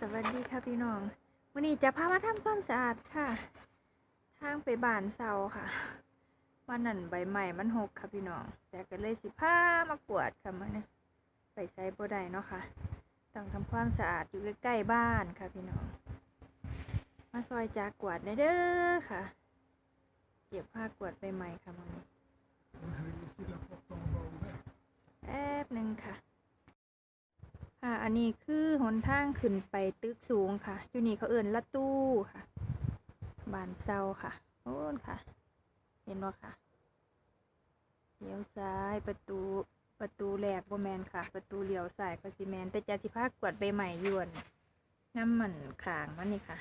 สวัสดีค่ะพี่น้องวันนี้จะพามาทำความสะอาดค่ะ ทางไปบ้านเซาค่ะวันนั้นใบใหม่มันหกค่ะพี่น้อง แต่ก็เลยสิพามากวดค่ะมาเนี่ยไปใส่บ่ได้เนาะค่ะ ต้องทำความสะอาดอยู่ใกล้ๆบ้านค่ะพี่น้อง มาซอยจากกวาดเด้อค่ะเก็บผ้ากวาดใบใหม่ค่ะมันนี้ Je vais laisser la porte en bas ouverte. แป๊บหนึ่งค่ะ ค่ะ อันนี้คือหนทางขึ้นไปตึกสูงค่ะ อยู่นี่เขาเอื่นละตู้ค่ะ บานเซาค่ะโอ้นค่ะ เห็นบ่ค่ะเลี้ยวซ้ายประตูประตูแรกบ่แมนค่ะ ประตูเลี้ยวซ้ายก็สิแมนแต่จะสิพากวาดใบใหม่ยวนน้ำมันขางมันนี่ค่ะ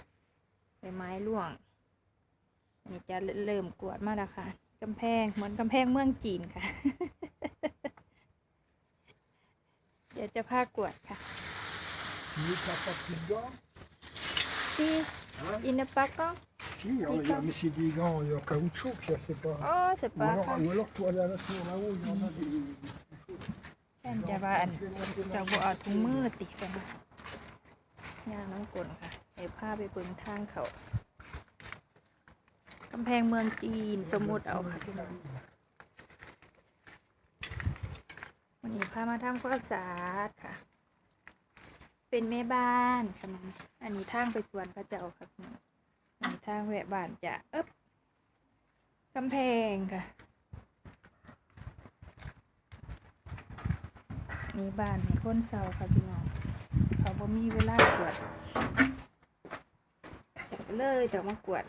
ใบไม้ร่วงนนี้จะเริ่มกวาดมาแล้วค่ะกำแพงเหมือนกำแพงเมืองจีนค่ะ เดี๋ยวจะพากวดค่ะ Tu veux que la porte est dedans ซี Hein อินปักก็ Si, il y a- mais c'est des gants en caoutchouc, ça c'est pas. โอ้ส Ou ปา alors, ค่ะ ou alors faut aller à la tour là-haut, il y en a des. แอนจะว่าอันจะบ่เอาถุงมือติดกันนะย่างน้ำกลนค่ะไอ้ผ้าไปเบิ่งทางเขากำแพงเมืองจีนสมมุติเอาค่ะพี่น้อง วันนี้พามาทำความสะอาดค่ะ เป็นแม่บ้านค่ะมันอันนี้ทางไปสวนพระเจ้าค่ะพี่น้องอันนี้ทางแวะบ้านจะเอ๊บกำแพงค่ะนี่บ้านให้คนเศร้าค่ะพี่น้องเขาบ่มีเวลากวดเลยแต่มากวด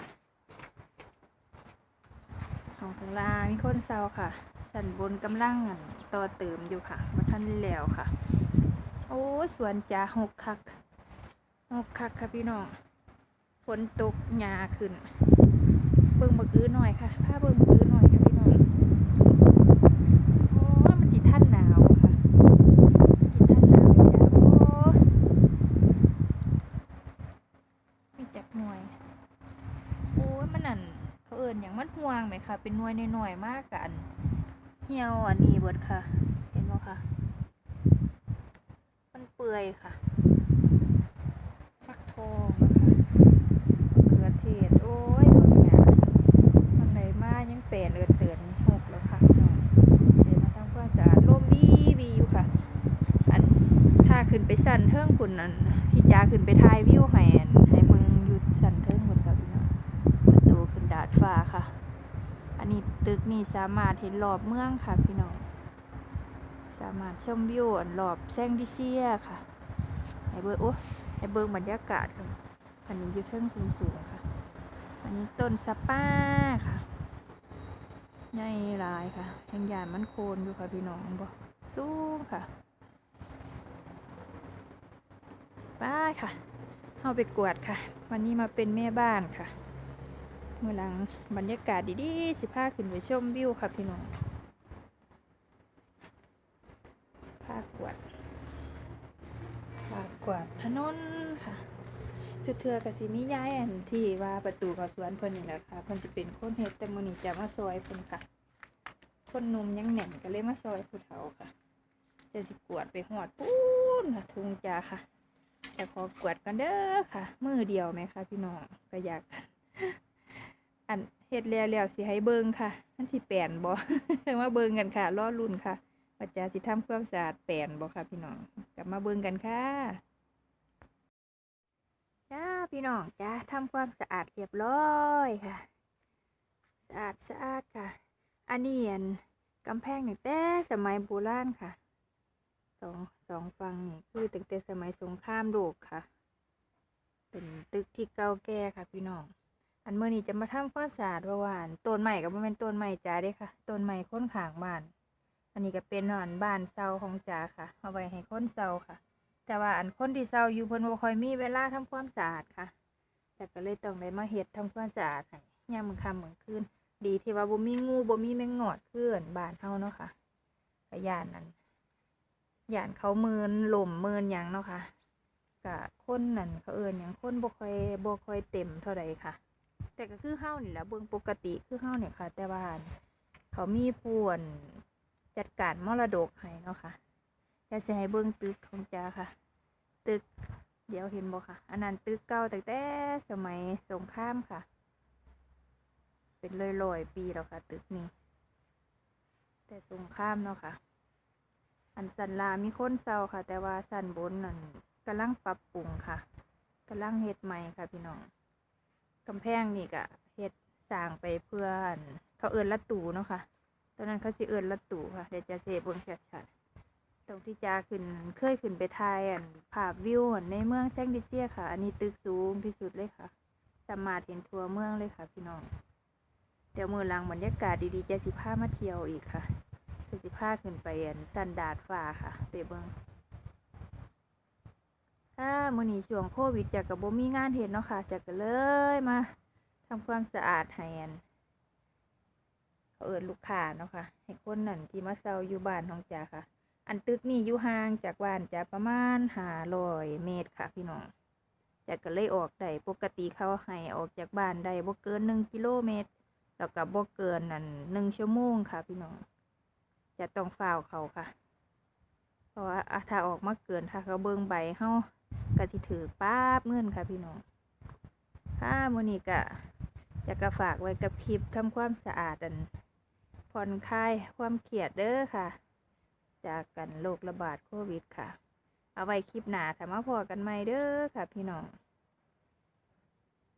ห้องข้างลามีคนเศร้าค่ะ สันบนกำลังต่อเติมอยู่ค่ะมาทันได้แล้วค่ะ โอ้สวนจ่าหกคักหกคักค่ะพี่น้องฝนตกหญ้าขึ้น เบิ่งบักอื้อหน่อยค่ะพาเบิ่งบักอื้อหน่อยค่ะพี่น้องโอ้มันจิท่านหนาวค่ะกิท่านหน้ำจ้าโอ้มีจักหน่วยโอ้มันนั่นเขาเอิญอย่างมันห่วงไหมค่ะ เป็นหน่วยหน่อยมากกัน เหี่ยวอันนี้เบิดค่ะ เห็นไหมคะมันเปื่อยค่ะฟักทองนะคะเขือเทศโอ้ยบางอย่างมันไหนมายังเปลี่ยนเอือเตือนหกแล้วค่ะเดี๋ยวมาทำความสะอาดร่มดีวีอยู่ค่ะ อันถ้าขึ้นไปสั่นเทิงคุณอันที่จ้าขึ้นไปถ่ายวิวให้อันให้เบิ่งอยู่สั่นเทิงคุณครับพี่น้องประตูขึ้นดาดฟ้าค่ะ อันนี้ตึกนี่สามารถเห็นรอบเมืองค่ะพี่น้อง สามารถชมวิวรอบแซงดิเซียค่ะให้เบิ่งโอ้ให้เบิ่งบรรยากาศค่ะอันนี้อยู่เทิงสูงๆค่ะ อันนี้ต้นสป้าค่ะใหญ่หลายค่ะแห่งยานมันโคนอยู่ค่ะพี่น้องบ่สูงค่ะป้าค่ะเอาไปกวาดค่ะ วันนี้มาเป็นแม่บ้านค่ะ เมื่อหลัง บรรยากาศดีๆสิพาขึ้นไปชมวิวค่ะพี่น้องพากวดพากวดถนนค่ะจุดเทือกับสิมีย้ายอันที่ว่าประตูกับสวนเพิ่นนี่แหละค่ะเพิ่นจะเป็นคนเฮ็ดแต่มื้อนี้จะมาซอยเพิ่นค่ะ คนหนุ่มยังแหน่งก็เลยมาซอยผู้เฒ่าค่ะจะสิกวดไปหอดปูนค่ะทุงจาค่ะแต่ขอกวดกันเด้อค่ะ มือเดียวไหมคะพี่น้องก็อยาก อันเฮ็ดแล้วแล้วสิให้เบิ่งค่ะมันสิแปลนบ่มาเบิ่งกันค่ะรอรุ่นค่ะว่าจะสิทำความสะอาดแปลนบ่ค่ะ พี่น้องกลับมาเบิ่งกันค่ะจ้าพี่น้องจ้าทำความสะอาดเรียบร้อยค่ะ สะอาดสะอาดค่ะ อันนี้อันกำแพงนี่แต่สมัยโบราณค่ะสองสองฝั่งนี่คือตั้งแต่สมัยสงครามโลกค่ะ เป็นตึกที่เก่าแก่ค่ะพี่น้อง อันเมื่อนี้จะมาทำความสะอาดว่าหวานต้นใหม่ก็บ่แม่นต้นใหม่จ้าเด้ค่ะต้นใหม่ค้นขางบ้าน อันนี้ก็เป็นหนอนบ้านเซาของจ้าค่ะ เอาไว้ให้ค้นเซาค่ะ แต่ว่าอันค้นที่เซาอยู่เพิ่นบ่ค่อยมีเวลาทำความสะอาดค่ะ แต่ก็เลยต้องได้มาเฮ็ดทำความสะอาดให้ยามมื้อค่ำมื้อคืนดีที่ว่าบ่มีงูบ่มีแมงงอดคืออันบ้านเฮาเนาะค่ะก็ย่านนั้นย่านเขาเมินหล่มเมินหยังเนาะค่ะกะคนนั่นเขาเอิญหยังคนบ่ค่อยบ่ค่อยเต็มเท่าใดค่ะ แต่ก็คือเฮานี่แหละเบิ่งปกติคือเฮาเนี่ยค่ะ แต่ว่าเขามีป่วนจัดการมรดกให้เนาะค่ะจะสิให้เบิ่งตึกของจ้าค่ะ ตึก เดี๋ยวเห็นบ่ค่ะ อันนั้นตึกเก่าแตั้งแต่สมัยสงครามค่ะ เป็นร้อยๆปีแล้วค่ะ ตึกนี้ แต่สงครามเนาะค่ะ อันสันลามีคนเซาค่ะ แต่ว่าสันบนนั่นกำลังปรับปรุงค่ะกำลังเฮ็ดใหม่ค่ะพี่น้อง กำแพงนี่ก็เฮ็ดสร้างไปเพื่อนเขาเอิ้นละตูเนาะค่ะตอนนั้นเขาสิเอิ้นละตูค่ะเดี๋ยวจะเสเบิ่งชัดๆตรงที่จาขึ้นเคยขึ้นไปถ่ายอันภาพวิวในเมืองแซงดิเซียค่ะ อันนี้ตึกสูงที่สุดเลยค่ะ สามารถเห็นทั่วเมืองเลยค่ะ พี่น้อง เดี๋ยวมือลังบรรยากาศดีๆจะสิพามาเที่ยวอีกค่ะจะสิพาขึ้นไปอันสันดาดฟ้าค่ะ ไปเบิ่ง ถ้ามื้อนี้ช่วงโควิดจากกับบ่มีงานเฮ็ดเนาะค่ะจากก็เลยมาทำความสะอาดให้อันเขาเอิ้นลูกค้าเนาะค่ะ ให้คนนั่นที่มาเซาอยู่บ้านของจ๋าค่ะ อันตึกนี่อยู่ห่างจากบ้านจ๋าประมาณ500เมตรค่ะพี่น้องจากก็เลยออกได้ปกติเขาให้ออกจากบ้านได้บ่เกิน1กิโลเมตรแล้วก็บ่เกินนั่น1ชั่วโมงค่ะพี่น้องจะต้องฝ่าวเขาค่ะ เพราะว่าถ้าออกมาเกินถ้าเขาเบิ่งใบเฮา ก็สิถือป๊าบเงินค่ะพี่น้องค่ะมือนี้ก็จะกระฝากไว้กับคลิปทำความสะอาดอันผ่อนคลายความเครียดเด้อค่ะ จากกันโรคระบาดโควิดค่ะ เอาไว้คลิปหน้าถามาพอกันใหม่เด้อค่ะ พี่น้อง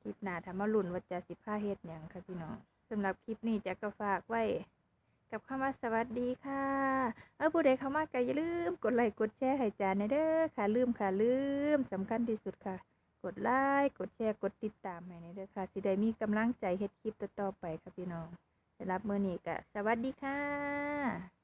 คลิปหน้าถามาลุ้นว่าจะสิพาเฮ็ดหยังค่ะพี่น้องสำหรับคลิปนี้จะกระฝากไว้ กับคำว่าสวัสดีค่ะ เออผู้ใดเข้ามาก็อย่าลืมกดไลค์กดแชร์ให้จานนเด้อค่ะลืมค่ะลืมสำคัญที่สุดค่ะ กดไลค์กดแชร์กดติดตามให้นเด้อค่ะสิได้มีกำลังใจเฮ็ดคลิปต่อๆไปค่ะพี่น้องสำหรับมื้อนี้ก็สวัสดีค่ะ